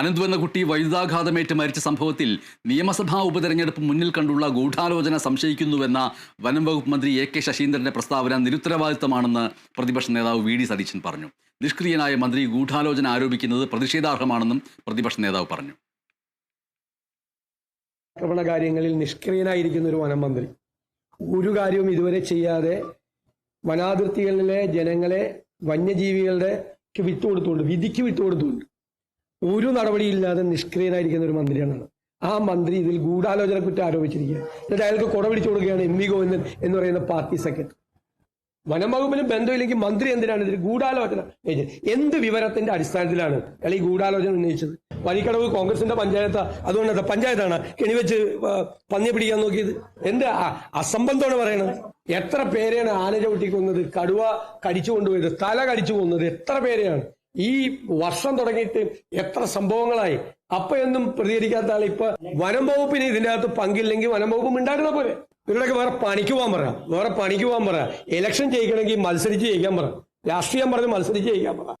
അനന്തു എന്ന കുട്ടി വൈദ്യുതാഘാതമേറ്റ് മരിച്ച സംഭവത്തിൽ നിയമസഭാ ഉപതെരഞ്ഞെടുപ്പ് മുന്നിൽ കണ്ടുള്ള ഗൂഢാലോചന സംശയിക്കുന്നുവെന്ന വനം വകുപ്പ് മന്ത്രി എ കെ ശശീന്ദ്രന്റെ പ്രസ്താവന നിരുത്തരവാദിത്തമാണെന്ന് പ്രതിപക്ഷ നേതാവ് വി ഡി സതീശൻ പറഞ്ഞു. നിഷ്ക്രിയനായ മന്ത്രി ഗൂഢാലോചന ആരോപിക്കുന്നത് പ്രതിഷേധാർഹമാണെന്നും പ്രതിപക്ഷ നേതാവ് പറഞ്ഞു. ആക്രമണ കാര്യങ്ങളിൽ നിഷ്ക്രിയനായിരിക്കുന്ന ഒരു വനം മന്ത്രി. ഒരു കാര്യവും ഇതുവരെ ചെയ്യാതെ വനാതിർത്തികളിലെ ജനങ്ങളെ വന്യജീവികളുടെ വിട്ടുകൊടുത്തുകൊണ്ട് വിധിക്ക് വിട്ടുകൊടുത്തുകൊണ്ട് ഒരു നടപടിയില്ലാതെ നിഷ്ക്രിയനായിരിക്കുന്ന ഒരു മന്ത്രിയാണ് ആ മന്ത്രി ഇതിൽ ഗൂഢാലോചന കുറ്റം ആരോപിച്ചിരിക്കുകയാണ്. എന്നിട്ട് അയാൾക്ക് കുട പിടിച്ചു കൊടുക്കുകയാണ് എം വി ഗോവിന്ദൻ എന്ന് പറയുന്ന പാർട്ടി സെക്രട്ടറി. വനം വകുപ്പിന് ബന്ധമില്ലെങ്കിൽ മന്ത്രി എന്തിനാണ് ഇതിൽ ഗൂഢാലോചന? എന്ത് വിവരത്തിന്റെ അടിസ്ഥാനത്തിലാണ് അയാൾ ഈ ഗൂഢാലോചന ഉന്നയിച്ചത്? വലിക്കടവ് കോൺഗ്രസിന്റെ പഞ്ചായത്ത് അതുകൊണ്ട് പഞ്ചായത്താണ്? കെണിവെച്ച് പന്നി പിടിക്കാൻ നോക്കിയത്? എന്ത് അസംബന്ധമാണ് പറയണത്? എത്ര പേരെയാണ് ആനര കൊന്നത് കടുവ കടിച്ചു കൊണ്ടുപോയത്? തല കടിച്ചു കൊന്നത്? എത്ര പേരെയാണ്? ഈ വർഷം തുടങ്ങിയിട്ട് എത്ര സംഭവങ്ങളായി? അപ്പൊ എന്നും പ്രതികരിക്കാത്ത ആൾ ഇപ്പൊ വനം വകുപ്പിന് ഇതിന്റെ അകത്ത് പങ്കില്ലെങ്കിൽ വനം വകുപ്പ് മിണ്ടായിരുന്ന പോലെ ഇവരുടെയൊക്കെ വേറെ പണിക്ക് പോകാൻ പറ. വേറെ പണിക്ക് പോകാൻ പറ. ഇലക്ഷൻ ജയിക്കണമെങ്കിൽ മത്സരിച്ച് ജയിക്കാൻ പറ. രാഷ്ട്രീയം പറഞ്ഞ് മത്സരിച്ച് ജയിക്കാൻ പറ.